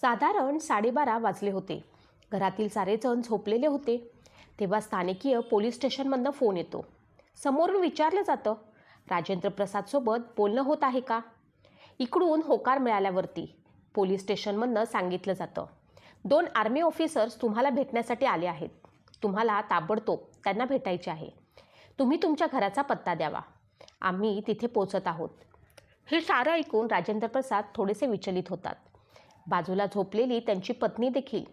साधारण साडेबारा वाजले होते. घरातील सारेजण झोपलेले होते. तेव्हा स्थानिकीय पोलीस स्टेशनमधनं फोन येतो. समोरून विचारलं जातं राजेंद्र प्रसादसोबत बोलणं होत आहे का? इकडून होकार मिळाल्यावरती पोलीस स्टेशनमधनं सांगितलं जातं. दोन आर्मी ऑफिसर्स तुम्हाला भेटण्यासाठी आले आहेत. तुम्हाला ताबडतोब त्यांना भेटायचे आहे. तुम्ही तुमच्या घराचा पत्ता द्यावा. आम्ही तिथे पोचत आहोत. हे सारं ऐकून राजेंद्र प्रसाद थोडेसे विचलित होतात. बाजूला झोपलेली त्यांची पत्नी देखील.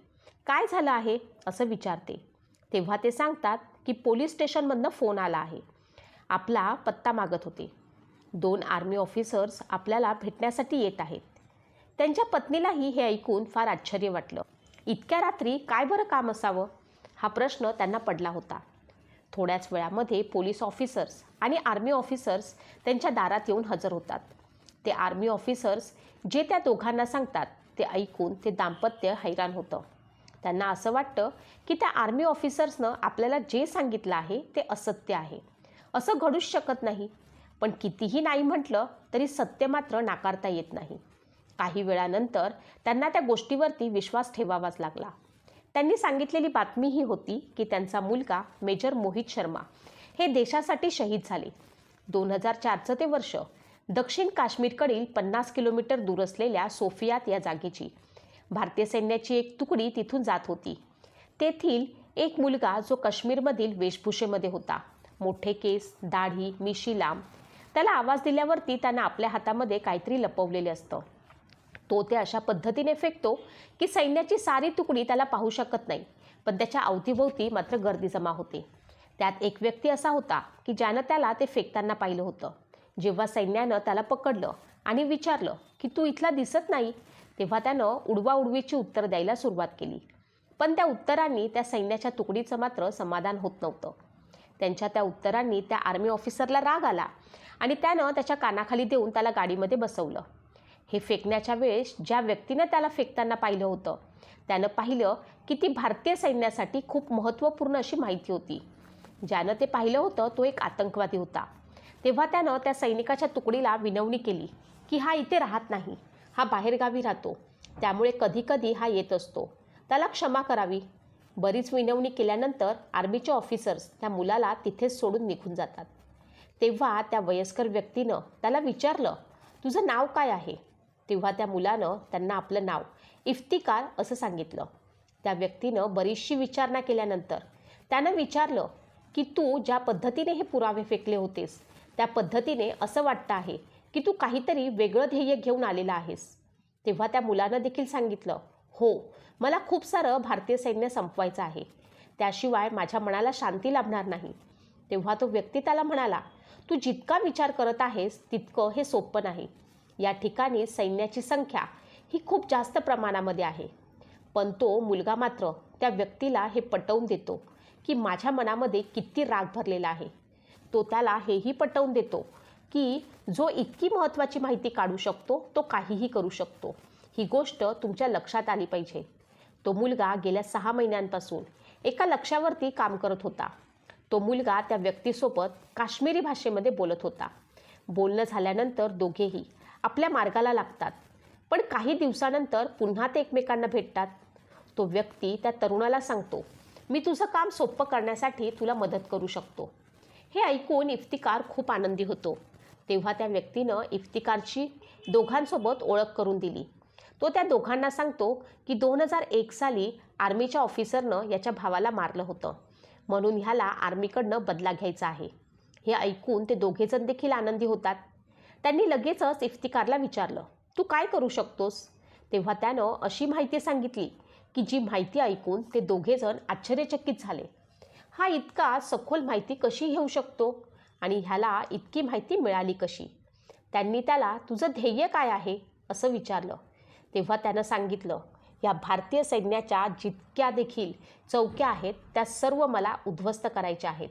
काय झालं आहे? असं विचारते. तेव्हा ते सांगतात की पोलीस स्टेशनमधनं फोन आला आहे. आपला पत्ता मागत होते. दोन आर्मी ऑफिसर्स आपल्याला भेटण्यासाठी येत आहेत. त्यांच्या पत्नीलाही हे ऐकून फार आश्चर्य वाटलं. इतक्या रात्री काय बरं काम असावं? हा प्रश्न त्यांना पडला होता. थोड्याच वेळामध्ये पोलीस ऑफिसर्स आणि आर्मी ऑफिसर्स त्यांच्या दारात येऊन हजर होतात. ते आर्मी ऑफिसर्स जे त्या दोघांना सांगतात ते ऐकून ते दाम्पत्य हैराण होतं. त्यांना असं वाटतं की त्या आर्मी ऑफिसर्सनं आपल्याला जे सांगितलं आहे ते असत्य आहे. असं घडूच शकत नाही. पण कितीही नाही म्हटलं तरी सत्य मात्र नाकारता येत नाही. काही वेळानंतर त्यांना त्या गोष्टीवरती विश्वास ठेवावाच लागला. त्यांनी सांगितलेली बातमी ही होती की त्यांचा मुलगा मेजर मोहित शर्मा हे देशासाठी शहीद झाले. दोन हजार चारचं ते वर्ष दक्षिण काश्मीरकडील पन्नास किलोमीटर दूर असलेल्या सोफियात या जागेची. भारतीय सैन्याची एक तुकडी तिथून जात होती. तेथील एक मुलगा जो काश्मीरमधील वेशभूषेमध्ये होता. मोठे केस दाढी मिशी लांब. त्याला आवाज दिल्यावरती त्यानं आपल्या हातामध्ये काहीतरी लपवलेले असतं. तो ते अशा पद्धतीने फेकतो की सैन्याची सारी तुकडी त्याला पाहू शकत नाही. पण त्याच्या अवतीभोवती मात्र गर्दी जमा होते. त्यात एक व्यक्ती असा होता की ज्यानं त्याला ते फेकताना पाहिलं होतं. जेव्हा सैन्यानं त्याला पकडलं आणि विचारलं की तू इथला दिसत नाही? तेव्हा त्यानं उडवा उडवीची उत्तर द्यायला सुरुवात केली. पण त्या उत्तरांनी त्या सैन्याच्या तुकडीचं मात्र समाधान होत नव्हतं. त्यांच्या त्या उत्तरांनी त्या आर्मी ऑफिसरला राग आला आणि त्यानं त्याच्या कानाखाली देऊन त्याला गाडीमध्ये बसवलं. हे फेकण्याच्या वेळेस ज्या व्यक्तीनं त्याला फेकताना पाहिलं होतं त्यानं पाहिलं की ती भारतीय सैन्यासाठी खूप महत्त्वपूर्ण अशी माहिती होती. ज्यानं ते पाहिलं होतं तो एक आतंकवादी होता. तेव्हा त्यानं त्या सैनिकाच्या तुकडीला विनवणी केली की हा इथे राहत नाही हा बाहेरगावी राहतो. त्यामुळे कधीकधी हा येत असतो. त्याला क्षमा करावी. बरीच विनवणी केल्यानंतर आर्मीचे ऑफिसर्स त्या मुलाला तिथेच सोडून निघून जातात. तेव्हा त्या वयस्कर व्यक्तीनं त्याला विचारलं तुझं नाव काय आहे? तेव्हा त्या मुलानं त्यांना आपलं नाव इफ्तिकार असं सांगितलं. त्या व्यक्तीनं बरीचशी विचारणा केल्यानंतर त्यानं विचारलं की तू ज्या पद्धतीने हे पुरावे फेकले होतेस त्या पद्धतीने असं वाटतं आहे की तू काहीतरी वेगळं ध्येय घेऊन आलेला आहेस. तेव्हा त्या मुलानं देखील सांगितलं हो मला खूप सारं भारतीय सैन्य संपवायचं आहे. त्याशिवाय माझ्या मनाला शांती लाभणार नाही. तेव्हा तो व्यक्ती त्याला म्हणाला तू जितका विचार करत आहेस तितकं हे सोपं नाही. या ठिकाणी सैन्याची संख्या ही खूप जास्त प्रमाणामध्ये आहे. पण तो मुलगा मात्र त्या व्यक्तीला हे पटवून देतो की माझ्या मनामध्ये किती राग भरलेला आहे. तो त्याला हेही पटवून देतो की जो इतकी महत्त्वाची माहिती काढू शकतो तो काहीही करू शकतो. ही गोष्ट तुमच्या लक्षात आली पाहिजे. तो मुलगा गेल्या सहा महिन्यांपासून एका लक्षावरती काम करत होता. तो मुलगा त्या व्यक्तीसोबत काश्मीरी भाषेमध्ये बोलत होता. बोलणं झाल्यानंतर दोघेही आपल्या मार्गाला लागतात. पण काही दिवसानंतर पुन्हा ते एकमेकांना भेटतात. तो व्यक्ती त्या तरुणाला सांगतो मी तुझं काम सोपं करण्यासाठी तुला मदत करू शकतो. हे ऐकून इफ्तिकार खूप आनंदी होतो. तेव्हा त्या व्यक्तीनं इफ्तिकारची दोघांसोबत ओळख करून दिली. तो त्या दोघांना सांगतो की दोन हजार एक साली आर्मीच्या ऑफिसरनं याच्या भावाला मारलं होतं. म्हणून ह्याला आर्मीकडनं बदला घ्यायचा आहे. हे ऐकून ते दोघेजण देखील आनंदी होतात. त्यांनी लगेचच इफ्तिकारला विचारलं तू काय करू शकतोस? तेव्हा त्यानं अशी माहिती सांगितली की जी माहिती ऐकून ते दोघेजण आश्चर्यचकित झाले. हा इतका सखोल माहिती कशी घेऊ शकतो? आणि ह्याला इतकी माहिती मिळाली कशी? त्यांनी त्याला तुझं ध्येय काय आहे? असं विचारलं. तेव्हा त्यानं सांगितलं या भारतीय सैन्याच्या जितक्या देखील चौक्या आहेत त्या सर्व मला उद्ध्वस्त करायच्या आहेत.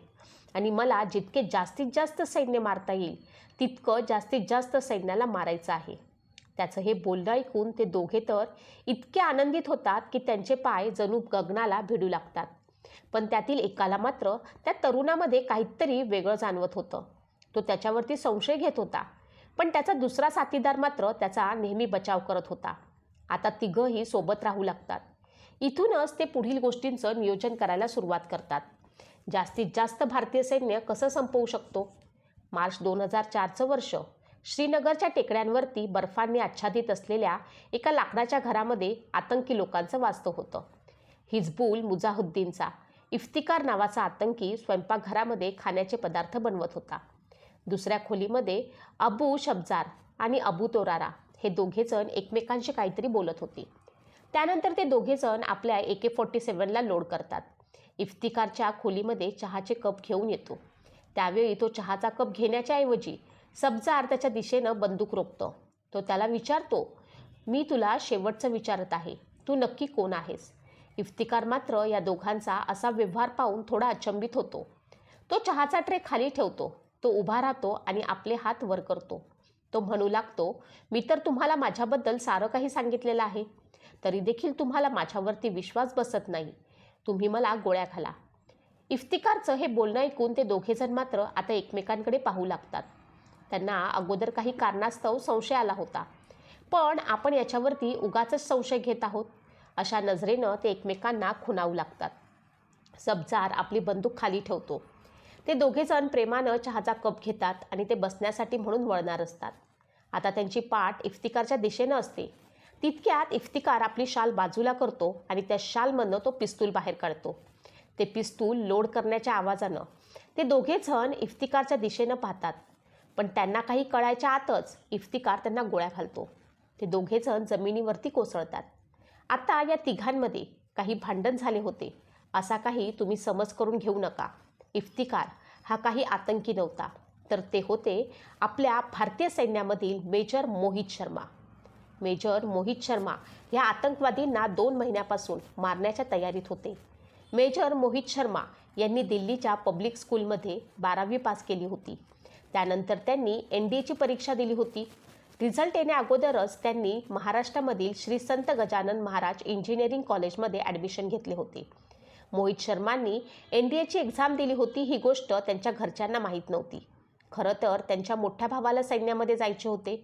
आणि मला जितके जास्तीत जास्त सैन्य मारता येईल तितकं जास्तीत जास्त सैन्याला मारायचं आहे. त्याचं हे बोलणं ऐकून ते दोघे तर इतके आनंदित होतात की त्यांचे पाय जणू गगनाला भिडू लागतात. पण त्यातील एकाला मात्र त्या तरुणामध्ये काहीतरी वेगळं जाणवत होतं. तो त्याच्यावरती संशय घेत होता. पण त्याचा दुसरा साथीदार मात्र त्याचा नेहमी बचाव करत होता. आता तिघंही सोबत राहू लागतात. इथूनच ते पुढील गोष्टींचं नियोजन करायला सुरुवात करतात. जास्तीत जास्त भारतीय सैन्य कसं संपवू शकतो? मार्च दोन हजार चारचं वर्ष. श्रीनगरच्या टेकड्यांवरती बर्फांनी आच्छादित असलेल्या एका लाकडाच्या घरामध्ये आतंकी लोकांचं वास्तव होतं. हिजबुल मुजाहुद्दीनचा इफ्तिकार नावाचा आतंकी स्वयंपाकघरामध्ये खाण्याचे पदार्थ बनवत होता. दुसऱ्या खोलीमध्ये अबू शब्जार आणि अबू तोरारा हे दोघेजण एकमेकांशी काहीतरी बोलत होते. त्यानंतर ते दोघेजण आपल्या ए के फोर्टी सेवनला लोड करतात. इफ्तिकारच्या खोलीमध्ये चहाचे कप घेऊन येतो. त्यावेळी तो चहाचा कप घेण्याच्या ऐवजी सब्जार त्याच्या दिशेनं बंदूक रोखतो. तो त्याला विचारतो मी तुला शेवटचं विचारत आहे. तू नक्की कोण आहेस? इफ्तिकार मात्र या दोघांचा असा व्यवहार पाहून थोडा अचंबित होतो. तो चहाचा ट्रे खाली ठेवतो तो उभा राहतो आणि आपले हात वर करतो. तो म्हणू लागतो मी तर तुम्हाला माझ्याबद्दल सारं काही सांगितलेलं आहे. तरी देखील तुम्हाला माझ्यावरती विश्वास बसत नाही. तुम्ही मला गोळ्या घाला. इफ्तिकारचं हे बोलणं ऐकून ते दोघेजण मात्र आता एकमेकांकडे पाहू लागतात. त्यांना अगोदर काही कारणास्तव संशय आला होता. पण आपण याच्यावरती उगाच संशय घेत आहोत. अशा नजरेनं ते एकमेकांना खुणावू लागतात. सबजार आपली बंदूक खाली ठेवतो. ते दोघेजण प्रेमानं चहाचा कप घेतात आणि ते बसण्यासाठी म्हणून वळणार असतात. आता त्यांची पाठ इफ्तिकारच्या दिशेनं असते. तितक्यात इफ्तिकार आपली शाल बाजूला करतो आणि त्या शालमधनं तो पिस्तूल बाहेर काढतो. ते पिस्तूल लोड करण्याच्या आवाजानं. ते दोघेजण इफ्तिकारच्या दिशेनं पाहतात. पण त्यांना काही कळायच्या आतच इफ्तिकार त्यांना गोळ्या घालतो. ते दोघेजण जमिनीवरती कोसळतात. आता या तिघांमध्ये काही भांडण झाले होते. असा काही तुम्ही समज करून घेऊ नका. इफ्तिकार हा काही आतंकी नव्हता. तर ते होते आपल्या भारतीय सैन्यामधील मेजर मोहित शर्मा. मेजर मोहित शर्मा या आतंकवादींना दोन महिन्यापासून मारण्याच्या तयारीत होते. मेजर मोहित शर्मा यांनी दिल्लीच्या पब्लिक स्कूलमध्ये बारावी पास केली होती. त्यानंतर त्यांनी एन डी एची परीक्षा दिली होती. रिझल्ट येण्या अगोदरच त्यांनी महाराष्ट्रामधील श्री संत गजानन महाराज इंजिनिअरिंग कॉलेजमध्ये ॲडमिशन घेतले होते. मोहित शर्मांनी एन डी एची एक्झाम दिली होती ही गोष्ट त्यांच्या घरच्यांना माहीत नव्हती. खरं तर त्यांच्या मोठ्या भावाला सैन्यामध्ये जायचे होते.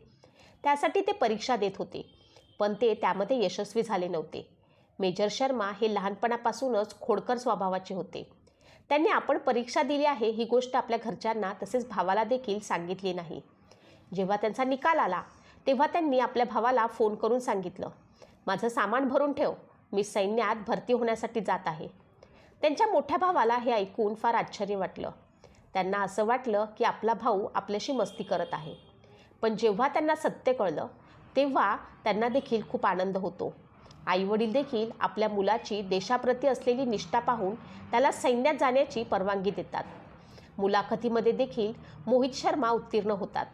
त्यासाठी ते परीक्षा देत होते पण ते त्यामध्ये यशस्वी झाले नव्हते. मेजर शर्मा हे लहानपणापासूनच खोडकर स्वभावाचे होते. त्यांनी आपण परीक्षा दिली आहे ही गोष्ट आपल्या घरच्यांना तसेच भावाला देखील सांगितली नाही. जेव्हा त्यांचा निकाल आला तेव्हा त्यांनी आपल्या भावाला फोन करून सांगितलं माझं सामान भरून ठेव मी सैन्यात भरती होण्यासाठी जात आहे. त्यांच्या मोठ्या भावाला हे ऐकून फार आश्चर्य वाटलं. त्यांना असं वाटलं की आपला भाऊ आपल्याशी मस्ती करत आहे. पण जेव्हा त्यांना सत्य कळलं तेव्हा त्यांना देखील खूप आनंद होतो. आईवडील देखील आपल्या मुलाची देशाप्रती असलेली निष्ठा पाहून त्याला सैन्यात जाण्याची परवानगी देतात. मुलाखतीमध्ये देखील मोहित शर्मा उत्तीर्ण होतात.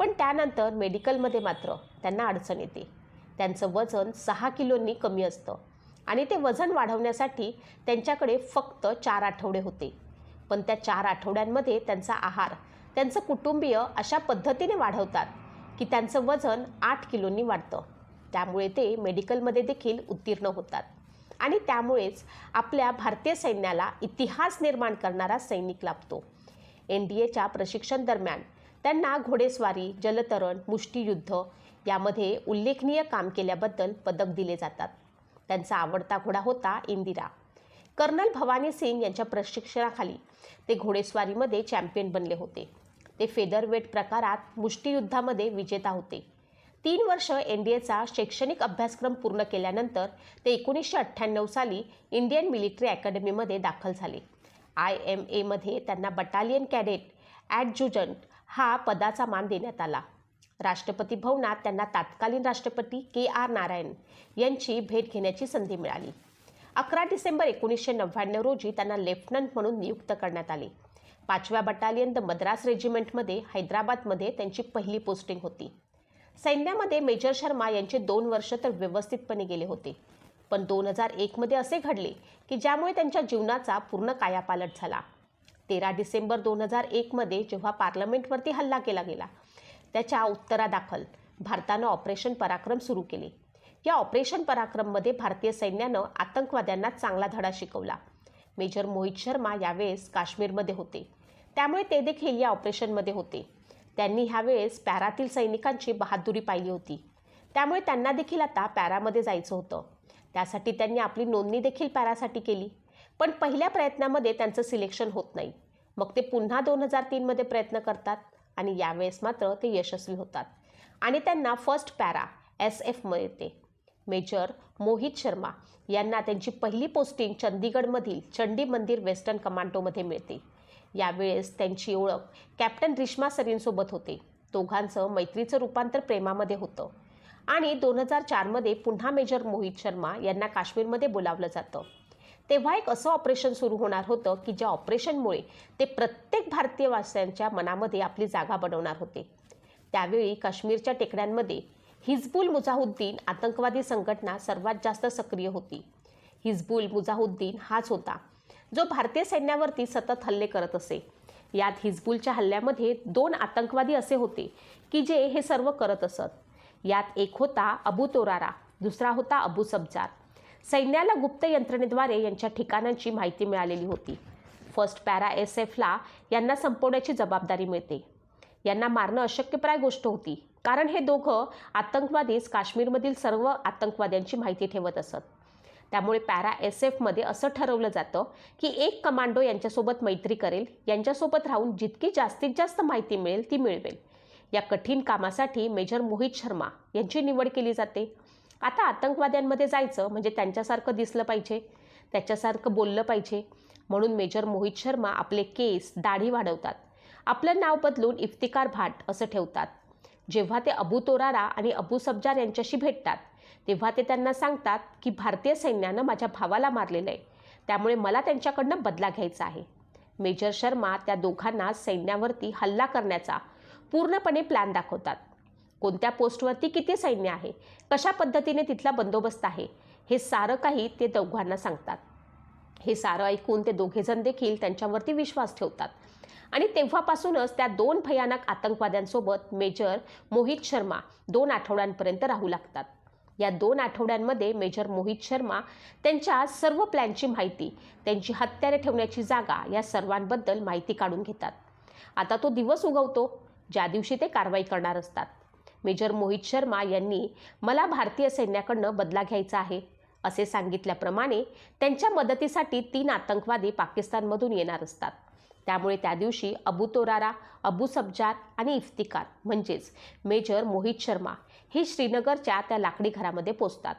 पण त्यानंतर मेडिकलमध्ये मात्र त्यांना अडचण येते. त्यांचं वजन सहा किलोंनी कमी असतं आणि ते वजन वाढवण्यासाठी त्यांच्याकडे फक्त चार आठवडे होते. पण त्या चार आठवड्यांमध्ये त्यांचा आहार त्यांचं कुटुंबीय अशा पद्धतीने वाढवतात की त्यांचं वजन आठ किलोंनी वाढतं. त्यामुळे ते मेडिकलमध्ये देखील उत्तीर्ण होतात. आणि त्यामुळेच आपल्या भारतीय सैन्याला इतिहास निर्माण करणारा सैनिक लाभतो. एन डी एच्या प्रशिक्षण दरम्यान त्यांना घोडेस्वारी जलतरण मुष्टियुद्ध यामध्ये उल्लेखनीय काम केल्याबद्दल पदक दिले जातात. त्यांचा आवडता घोडा होता इंदिरा. कर्नल भवानी सिंग यांच्या प्रशिक्षणाखाली ते घोडेस्वारीमध्ये चॅम्पियन बनले होते. ते फेदरवेट प्रकारात मुष्टियुद्धामध्ये विजेता होते. तीन वर्ष एन डी एचा शैक्षणिक अभ्यासक्रम पूर्ण केल्यानंतर ते एकोणीसशे अठ्ठ्याण्णव साली इंडियन मिलिटरी अकॅडमीमध्ये दाखल झाले. आय एम एमध्ये त्यांना बटालियन कॅडेट ॲडज्युजंट हा पदाचा मान देण्यात आला. राष्ट्रपती भवनात त्यांना तात्कालीन राष्ट्रपती के आर नारायण यांची भेट घेण्याची संधी मिळाली. अकरा डिसेंबर एकोणीसशे नव्याण्णव रोजी त्यांना लेफ्टनंट म्हणून नियुक्त करण्यात आले. पाचव्या बटालियन द मद्रास रेजिमेंटमध्ये हैदराबादमध्ये त्यांची पहिली पोस्टिंग होती. सैन्यामध्ये मेजर शर्मा यांचे दोन वर्ष तर व्यवस्थितपणे गेले होते. पण दोन हजार एकमध्ये असे घडले की ज्यामुळे त्यांच्या जीवनाचा पूर्ण कायापालट झाला. तेरा डिसेंबर दोन हजार एकमध्ये जेव्हा पार्लमेंटवरती हल्ला केला गेला त्याच्या उत्तरादाखल भारतानं ऑपरेशन पराक्रम सुरू केले. या ऑपरेशन पराक्रममध्ये भारतीय सैन्यानं आतंकवाद्यांना चांगला धडा शिकवला. मेजर मोहित शर्मा यावेळेस काश्मीरमध्ये होते. त्यामुळे ते देखील या ऑपरेशनमध्ये होते. त्यांनी ह्यावेळेस पॅरातील सैनिकांची बहादुरी पाहिली होती. त्यामुळे त्यांना देखील आता पॅरामध्ये जायचं होतं. त्यासाठी त्यांनी आपली नोंदणी देखील पॅरासाठी केली. पण पहिल्या प्रयत्नामध्ये त्यांचं सिलेक्शन होत नाही. मग ते पुन्हा दोन हजार तीनमध्ये प्रयत्न करतात आणि यावेळेस मात्र ते यशस्वी होतात. आणि त्यांना फर्स्ट पॅरा एस एफ मिळते. मेजर मोहित शर्मा यांना त्यांची पहिली पोस्टिंग चंदीगडमधील चंडी मंदिर वेस्टर्न कमांडोमध्ये मिळते. यावेळेस त्यांची ओळख कॅप्टन रिश्मा सरींसोबत होते. दोघांचं मैत्रीचं रूपांतर प्रेमामध्ये होतं. आणि दोन हजार चारमध्ये पुन्हा मेजर मोहित शर्मा यांना काश्मीरमध्ये बोलावलं जातं. तेव्हा एक असं ऑपरेशन सुरू होणार होतं की ज्या ऑपरेशनमुळे ते प्रत्येक भारतीय वासियांच्या मनामध्ये आपली जागा बनवणार होते. त्यावेळी काश्मीरच्या टेकड्यांमध्ये हिजबुल मुजाहुद्दीन आतंकवादी संघटना सर्वात जास्त सक्रिय होती. हिजबुल मुजाहुद्दीन हाच होता जो भारतीय सैन्यावरती सतत हल्ले करत असे. यात हिजबुलच्या हल्ल्यामध्ये दोन आतंकवादी असे होते की जे हे सर्व करत असत. यात एक होता अबू तोरारा दुसरा होता अबू सबजार. सैन्याला गुप्त यंत्रणेद्वारे यांच्या ठिकाणांची माहिती मिळालेली होती. फर्स्ट पॅरा एस एफला यांना संपवण्याची जबाबदारी मिळते. यांना मारणं अशक्यप्राय गोष्ट होती. कारण हे दोघं आतंकवादीच काश्मीरमधील सर्व आतंकवाद्यांची माहिती ठेवत असत. त्यामुळे पॅरा एस एफमध्ये असं ठरवलं जातं की एक कमांडो यांच्यासोबत मैत्री करेल यांच्यासोबत राहून जितकी जास्तीत जास्त माहिती मिळेल ती मिळवेल. या कठीण कामासाठी मेजर मोहित शर्मा यांची निवड केली जाते. आता आतंकवाद्यांमध्ये जायचं म्हणजे त्यांच्यासारखं दिसलं पाहिजे त्याच्यासारखं बोललं पाहिजे. म्हणून मेजर मोहित शर्मा आपले केस दाढी वाढवतात. आपलं नाव बदलून इफ्तिकार भाट असं ठेवतात. जेव्हा ते अबू तोरारा आणि अबू सब्जार यांच्याशी भेटतात तेव्हा ते त्यांना सांगतात की भारतीय सैन्यानं माझ्या भावाला मारलेलं आहे त्यामुळे मला त्यांच्याकडनं बदला घ्यायचा आहे. मेजर शर्मा त्या दोघांना सैन्यावरती हल्ला करण्याचा पूर्णपणे प्लॅन दाखवतात. कोणत्या पोस्टवरती किती सैन्य आहे? कशा पद्धतीने तिथला बंदोबस्त आहे? हे सारं काही ते दोघांना सांगतात. हे सारं ऐकून ते दोघेजण देखील त्यांच्यावरती विश्वास ठेवतात. आणि तेव्हापासूनच त्या दोन भयानक आतंकवाद्यांसोबत मेजर मोहित शर्मा दोन आठवड्यांपर्यंत राहू लागतात. या दोन आठवड्यांमध्ये मेजर मोहित शर्मा त्यांच्या सर्व प्लॅनची माहिती त्यांची हत्यारे ठेवण्याची जागा या सर्वांबद्दल माहिती काढून घेतात. आता तो दिवस उगवतो ज्या दिवशी ते कारवाई करणार असतात. मेजर मोहित शर्मा यांनी मला भारतीय सैन्याकडनं बदला घ्यायचा आहे असे सांगितल्याप्रमाणे त्यांच्या मदतीसाठी तीन आतंकवादी पाकिस्तानमधून येणार असतात. त्यामुळे त्या दिवशी अबू तोरारा अबू सब्जार आणि इफ्तिकार म्हणजेच मेजर मोहित शर्मा हे श्रीनगरच्या त्या लाकडी घरामध्ये पोचतात.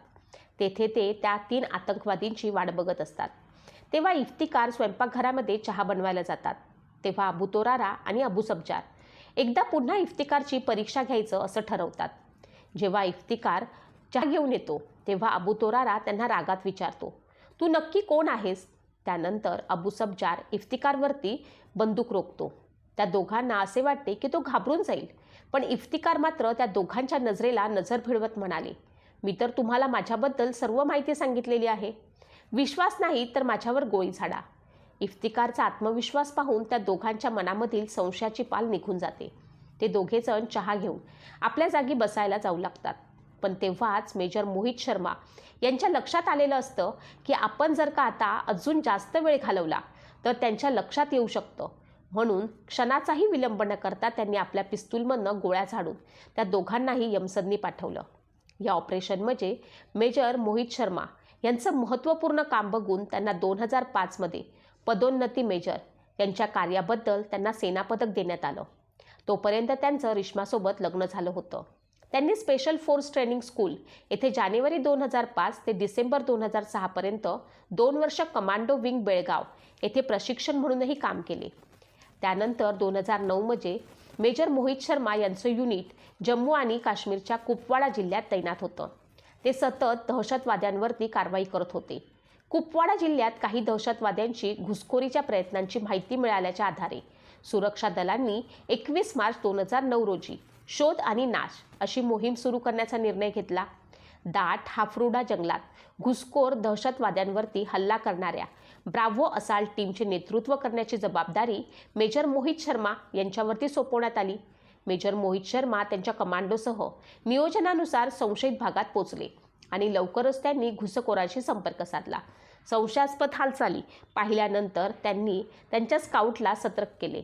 तेथे ते त्या तीन आतंकवादींची वाट बघत असतात. तेव्हा इफ्तिकार स्वयंपाकघरामध्ये चहा बनवायला जातात. तेव्हा अबू तोरारा आणि अबू सब्जार एकदा पुन्हा इफ्तिकारची परीक्षा घ्यायचं असं ठरवतात. जेव्हा इफ्तिकार चहा घेऊन येतो तेव्हा अबू तोरारा त्यांना रागात विचारतो तू नक्की कोण आहेस? त्यानंतर अबू सबजार इफ्तिकारवरती बंदूक रोखतो. त्या दोघांना असे वाटते की तो घाबरून जाईल पण इफ्तिकार मात्र त्या दोघांच्या नजरेला नजर भिडवत म्हणाले मी तर तुम्हाला माझ्याबद्दल सर्व माहिती सांगितलेली आहे. विश्वास नाही तर माझ्यावर गोळी झाडा. इफ्तिकारचा आत्मविश्वास पाहून त्या दोघांच्या मनामधील संशयाची पाल निघून जाते. ते दोघेजण चहा घेऊन आपल्या जागी बसायला जाऊ लागतात. पण तेव्हाच मेजर मोहित शर्मा यांच्या लक्षात आलेलं असतं की आपण जर का आता अजून जास्त वेळ घालवला तर त्यांच्या लक्षात येऊ शकतं. म्हणून क्षणाचाही विलंब न करता त्यांनी आपल्या पिस्तूलमधनं गोळ्या झाडून त्या दोघांनाही यमसदनी पाठवलं. या ऑपरेशनमध्ये म्हणजे मेजर मोहित शर्मा यांचं महत्त्वपूर्ण काम बघून त्यांना दोन हजार पाचमध्ये पदोन्नती मेजर यांच्या कार्याबद्दल त्यांना सेनापदक देण्यात आलं. तोपर्यंत त्यांचं रिश्मासोबत लग्न झालं होतं. त्यांनी स्पेशल फोर्स ट्रेनिंग स्कूल येथे जानेवारी दोन हजार पाच ते डिसेंबर दोन हजार सहापर्यंत दोन वर्ष कमांडो विंग बेळगाव येथे प्रशिक्षण म्हणूनही काम केले. त्यानंतर दोन हजार नऊमध्ये मेजर मोहित शर्मा यांचं युनिट जम्मू आणि काश्मीरच्या कुपवाडा जिल्ह्यात तैनात होतं. ते सतत दहशतवाद्यांवरती कारवाई करत होते. कुपवाडा जिल्ह्यात काही दहशतवाद्यांची घुसखोरीच्या प्रयत्नांची माहिती मिळाल्याच्या आधारे सुरक्षा दलांनी एकवीस मार्च दोन हजार नऊ रोजी शोध आणि नाश अशी मोहीम सुरू करण्याचा निर्णय घेतला. दाट हाफरुडा जंगलात घुसखोर दहशतवाद्यांवरती हल्ला करणाऱ्या ब्राव्हो असाल टीमचे नेतृत्व करण्याची जबाबदारी मेजर मोहित शर्मा यांच्यावरती सोपवण्यात आली. मेजर मोहित शर्मा त्यांच्या कमांडोसह नियोजनानुसार संशयित भागात पोचले आणि लवकरच त्यांनी घुसखोरांशी संपर्क साधला. संशयास्पद हालचाली पाहिल्यानंतर त्यांनी त्यांच्या स्काउटला सतर्क केले.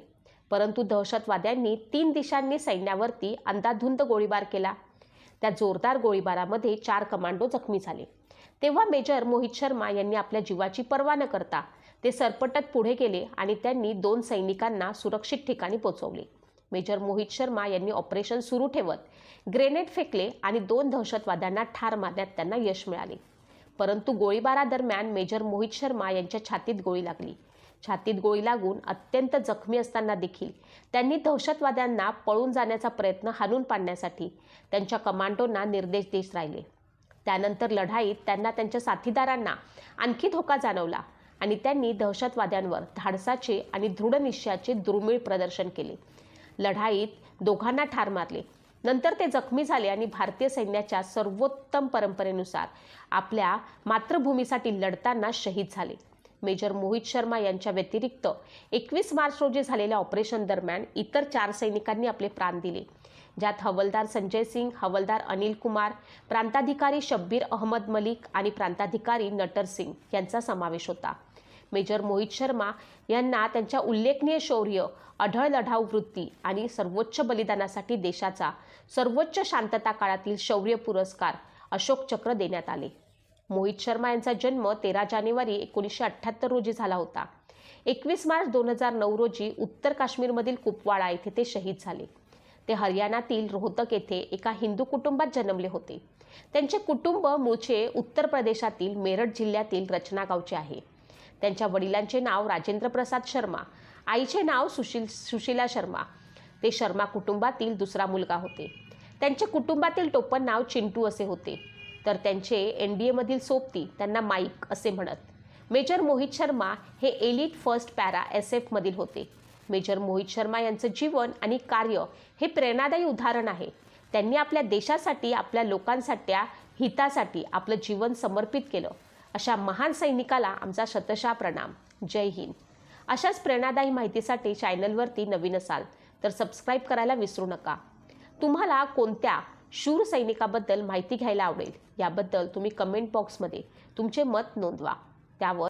परंतु दहशतवाद्यांनी तीन दिशांनी सैन्यावरती अंधाधुंद गोळीबार केला. त्या जोरदार गोळीबारामध्ये चार कमांडो जखमी झाले. तेव्हा मेजर मोहित शर्मा यांनी आपल्या जीवाची पर्वा न करता ते सरपटत पुढे गेले आणि त्यांनी दोन सैनिकांना सुरक्षित ठिकाणी पोहोचवले मेजर मोहित शर्मा यांनी ऑपरेशन सुरू ठेवत ग्रेनेड फेकले आणि दोन दहशतवाद्यांना ठार मारण्यात त्यांना यश मिळाले. परंतु गोळीबारादरम्यान मेजर मोहित शर्मा यांच्या छातीत गोळी लागली. छातीत गोळी लागून अत्यंत जखमी असताना देखील त्यांनी दहशतवाद्यांना पळून जाण्याचा प्रयत्न हाणून पाडण्यासाठी त्यांच्या कमांडोंना निर्देश देत राहिले. त्यानंतर लढाईत त्यांना त्यांच्या साथीदारांना आणखी धोका जाणवला आणि त्यांनी दहशतवाद्यांवर धाडसाचे आणि दृढ निश्चयाचे दुर्मिळ प्रदर्शन केले. लढाईत दोघांना ठार मारले. नंतर ते जखमी झाले आणि भारतीय सैन्याच्या सर्वोत्तम परंपरेनुसार आपल्या मातृभूमीसाठी लढताना शहीद झाले. मेजर मोहित शर्मा यांच्या व्यतिरिक्त एकवीस मार्च रोजी झालेल्या ऑपरेशन दरम्यान इतर चार सैनिकांनी आपले प्राण दिले. ज्यात हवलदार संजय सिंग हवलदार अनिल कुमार प्रांताधिकारी शब्बीर अहमद मलिक आणि प्रांताधिकारी नटर सिंग यांचा समावेश होता. मेजर मोहित शर्मा यांना त्यांच्या उल्लेखनीय शौर्य अढळ लढाऊ वृत्ती आणि सर्वोच्च बलिदानासाठी देशाचा सर्वोच्च शांतता काळातील शौर्य पुरस्कार अशोक चक्र देण्यात आले. मोहित शर्मा यांचा जन्म तेरा जानेवारी एकोणीसशे अठ्ठ्याहत्तर रोजी झाला होता. एकवीस मार्च दोन हजार नऊ रोजी उत्तर काश्मीरमधील कुपवाडा येथे ते शहीद झाले. ते हरियाणातील रोहतक येथे एका हिंदू कुटुंबात जन्मले होते. त्यांचे कुटुंब मूळचे उत्तर प्रदेशातील मेरठ जिल्ह्यातील रचना गावचे आहे. त्यांच्या वडिलांचे नाव राजेंद्र प्रसाद शर्मा आईचे नाव सुशील सुशीला शर्मा. ते शर्मा कुटुंबातील दुसरा मुलगा होते. त्यांच्या कुटुंबातील टोपण नाव चिंटू असे होते. तर त्यांचे एन डी एमधील सोबती त्यांना माईक असे म्हणत. मेजर मोहित शर्मा हे एलिट फर्स्ट पॅरा एस एफमधील होते. मेजर मोहित शर्मा यांचं जीवन आणि कार्य हे प्रेरणादायी उदाहरण आहे. त्यांनी आपल्या देशासाठी आपल्या लोकांसाठी हितासाठी आपलं जीवन समर्पित केलं. अशा महान सैनिकाला आमचा शतशा प्रणाम. जय हिंद. अशाच प्रेरणादायी माहितीसाठी चॅनलवरती नवीन असाल तर सबस्क्राईब करायला विसरू नका. तुम्हाला कोणत्या शूर सैनिकाबद्दल माहिती घ्यायला आवडेल याबद्दल तुम्ही कमेंट बॉक्समध्ये तुमचे मत नोंदवा. त्यावर